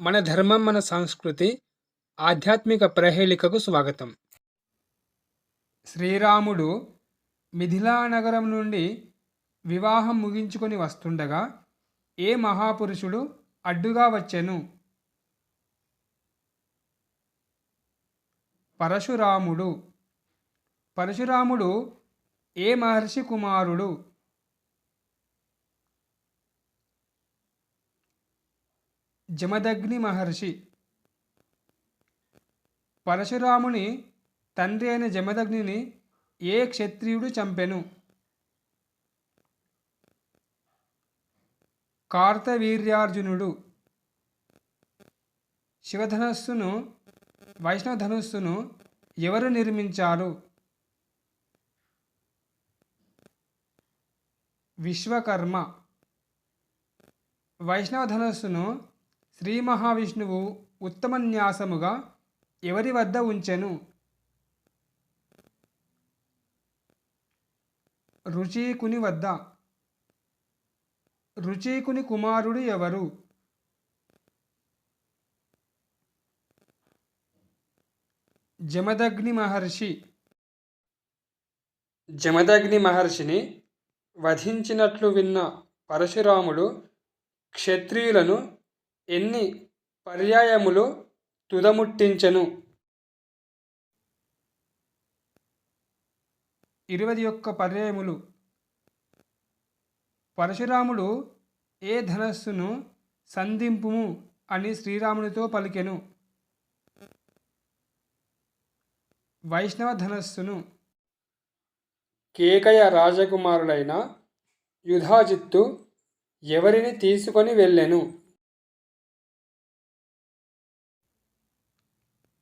మన ధర్మం మన సంస్కృతి ఆధ్యాత్మిక ప్రహేళికకు స్వాగతం. శ్రీరాముడు మిథిలా నగరం నుండి వివాహం ముగించుకొని వస్తుండగా ఏ మహాపురుషుడు అడ్డుగా వచ్చెను? పరశురాముడు. పరశురాముడు ఏ మహర్షి కుమారుడు? జమదగ్ని మహర్షి. పరశురాముని తండ్రి అయిన జమదగ్నిని ఏ క్షత్రియుడు చంపెను? కార్తవీర్యార్జునుడు. శివధనస్సును వైష్ణవధనుస్సును ఎవరు నిర్మించారు? విశ్వకర్మ. వైష్ణవ ధనస్సును శ్రీ మహావిష్ణువు ఉత్తమ న్యాసముగా ఎవరి వద్ద ఉంచెను? రుచీకుని వద్ద. రుచీకుని కుమారుడు ఎవరు? జమదగ్ని మహర్షి. జమదగ్ని మహర్షిని వధించినట్లు విన్న పరశురాముడు క్షత్రియులను ఎన్ని పర్యాయములు తుదముట్టించెను? ఇరవై ఒక్క పర్యాయములు. పరశురాముడు ఏ ధనస్సును సంధింపుము అని శ్రీరామునితో పలికెను. వైష్ణవ ధనస్సును. కేకయ రాజకుమారుడైన యుధాజిత్తు ఎవరిని తీసుకొని వెళ్ళెను?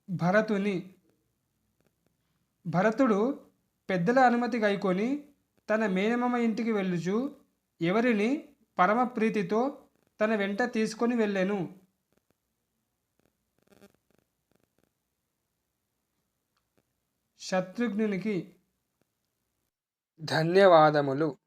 భరతుని భరతుడు పెద్దల అనుమతి గైకొని తన మేనమామ ఇంటికి వెళ్ళుచు ఎవరిని పరమప్రీతితో తన వెంట తీసుకొని వెళ్ళాను. శత్రుఘ్నునికి ధన్యవాదములు.